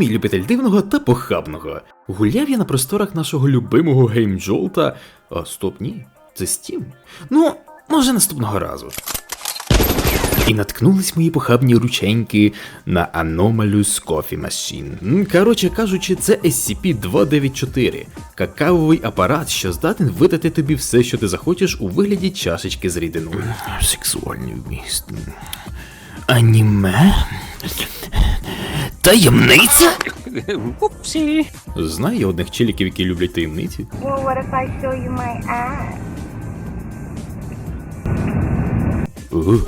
мій любитель дивного та похабного. Гуляв я на просторах нашого любимого геймджолта. А стоп, ні, це Steam. Ну, може наступного разу. І наткнулись мої похабні рученьки на Anomalous Coffee Machine. Коротше кажучи, це SCP-294, какавовий апарат, що здатен видати тобі все, що ти захочеш у вигляді чашечки з рідиною. Сексуальний вміст. Аніме? Таємниця? Упсі. Знаю одних челіків, які люблять таємниці. Well, what if I show you my ass? Ух.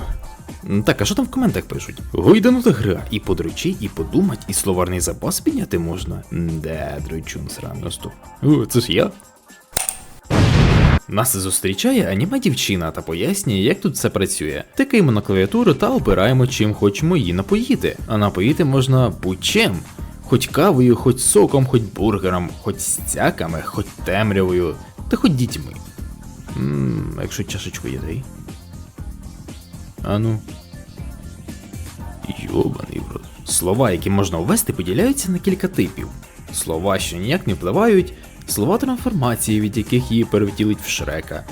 Так, а що там в коментах пишуть? Гойданута гра, і подручи, і подумать, і словарний запас підняти можна. Де, дрочун сраний, стоп. О, це ж я. Нас зустрічає аніме дівчина та пояснює, як тут все працює. Тикаємо на клавіатуру та обираємо, чим хочемо її напоїти. А напоїти можна будь-чим. Хоч кавою, хоч соком, хоч бургером, хоч стяками, хоч темрявою, та хоч дітьми. Ммм, якщо чашечку є, дай. А ну. Йобаний в. Слова, які можна ввести, поділяються на кілька типів. Слова, що ніяк не впливають, слова трансформації, від яких її перевтілить в шрека.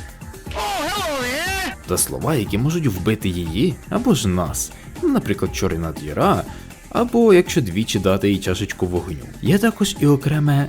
Та слова, які можуть вбити її або ж нас, наприклад, чорна діра, або якщо двічі дати їй чашечку вогню. Є також і окреме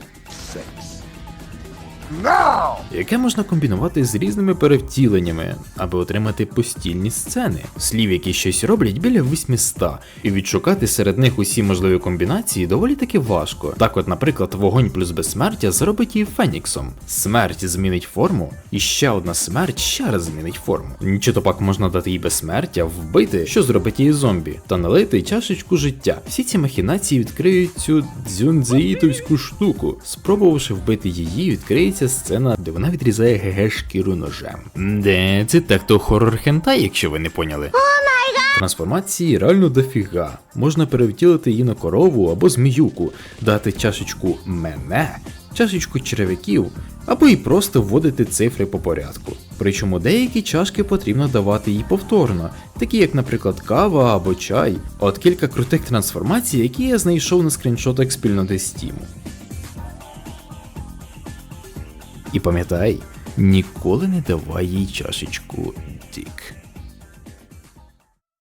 секс. Яке можна комбінувати з різними перевтіленнями, аби отримати постільні сцени, слів, які щось роблять біля 800, і відшукати серед них усі можливі комбінації доволі таки важко. Так от, наприклад, вогонь плюс безсмертя зробить її Феніксом. Смерть змінить форму, і ще одна смерть ще раз змінить форму. Нічого то пак можна дати їй безсмертя, вбити, що зробить її зомбі, та налити чашечку життя. Всі ці махінації відкриють цю дзюнзеїтовську штуку. Спробувавши вбити її, відкриється сцена, де вона відрізає ГГ шкіру ножем. Де це так то хорор хентай, якщо ви не поняли. Трансформації реально дофіга. Можна перевтілити її на корову або зміюку, дати чашечку мене, чашечку черевиків, або і просто вводити цифри по порядку. Причому деякі чашки потрібно давати їй повторно, такі як, наприклад, кава або чай. От кілька крутих трансформацій, які я знайшов на скріншотах спільноти Steam. І пам'ятай, ніколи не давай їй чашечку Дік.